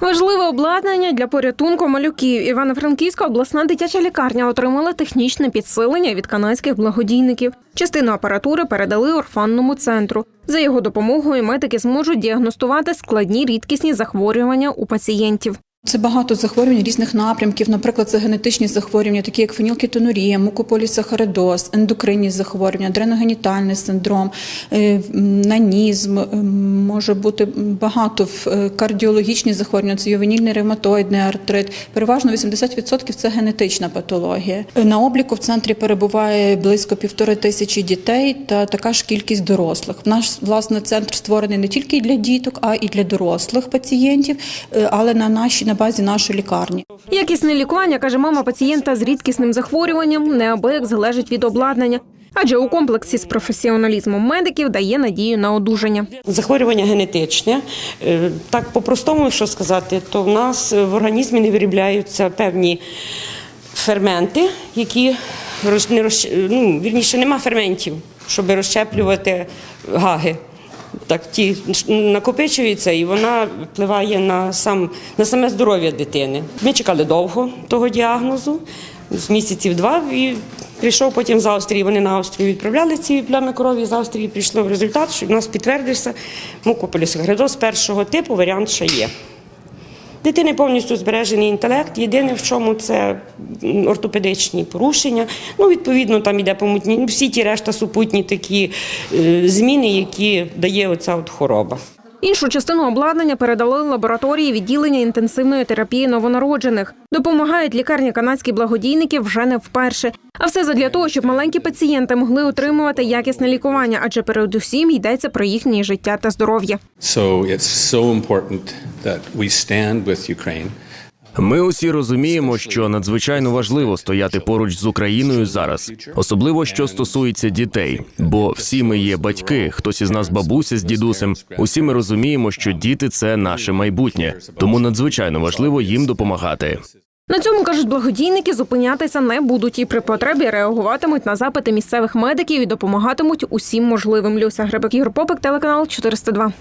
Важливе обладнання для порятунку малюків. Івано-Франківська обласна дитяча лікарня отримала технічне підсилення від канадських благодійників. Частину апаратури передали орфанному центру. За його допомогою медики зможуть діагностувати складні рідкісні захворювання у пацієнтів. Це багато захворювань різних напрямків. Наприклад, це генетичні захворювання, такі як фенілкетонурія, мукополісахаридоз, ендокринні захворювання, адреногенітальний синдром, е, нанізм. е, Може бути багато е, кардіологічні захворювання, це ювенільний ревматоїдний артрит. Переважно 80% це генетична патологія. На обліку в центрі перебуває близько півтори тисячі дітей та така ж кількість дорослих. Наш власне центр створений не тільки для діток, а і для дорослих пацієнтів, але на нашій на базі нашої лікарні. Якісне лікування, каже мама пацієнта з рідкісним захворюванням, неабияк залежить від обладнання. Адже у комплексі з професіоналізмом медиків дає надію на одужання. Захворювання генетичне. Е, Так по-простому, що сказати, то в нас в організмі не виробляються певні ферменти, які не розщ- ну, вірніше, нема ферментів, щоб розщеплювати гаги. Так, ті накопичуються, і вона впливає на сам на саме здоров'я дитини. Ми чекали довго того діагнозу, з місяців два, і прийшов потім з Австрії. Вони на Австрію відправляли ці плями крові. З Австрії прийшло результат, що в нас підтвердився мукополісахаридоз першого типу, варіант ще є. Дитини повністю збережений інтелект. Єдине, в чому це ортопедичні порушення. Ну, відповідно, там іде помутні. Всі ті решта супутні такі е, зміни, які дає оця от хвороба. Іншу частину обладнання передали лабораторії відділення інтенсивної терапії новонароджених. Допомагають лікарні канадські благодійники вже не вперше. А все задля того, щоб маленькі пацієнти могли отримувати якісне лікування, адже передусім йдеться про їхнє життя та здоров'я. Ми усі розуміємо, що надзвичайно важливо стояти поруч з Україною зараз, особливо що стосується дітей. Бо всі ми є батьки, хтось із нас бабуся з дідусем. Усі ми розуміємо, що діти це наше майбутнє, тому надзвичайно важливо їм допомагати. На цьому кажуть благодійники, зупинятися не будуть і при потребі реагуватимуть на запити місцевих медиків і допомагатимуть усім можливим. Люся Гребек Ігор Попик, телеканал 402.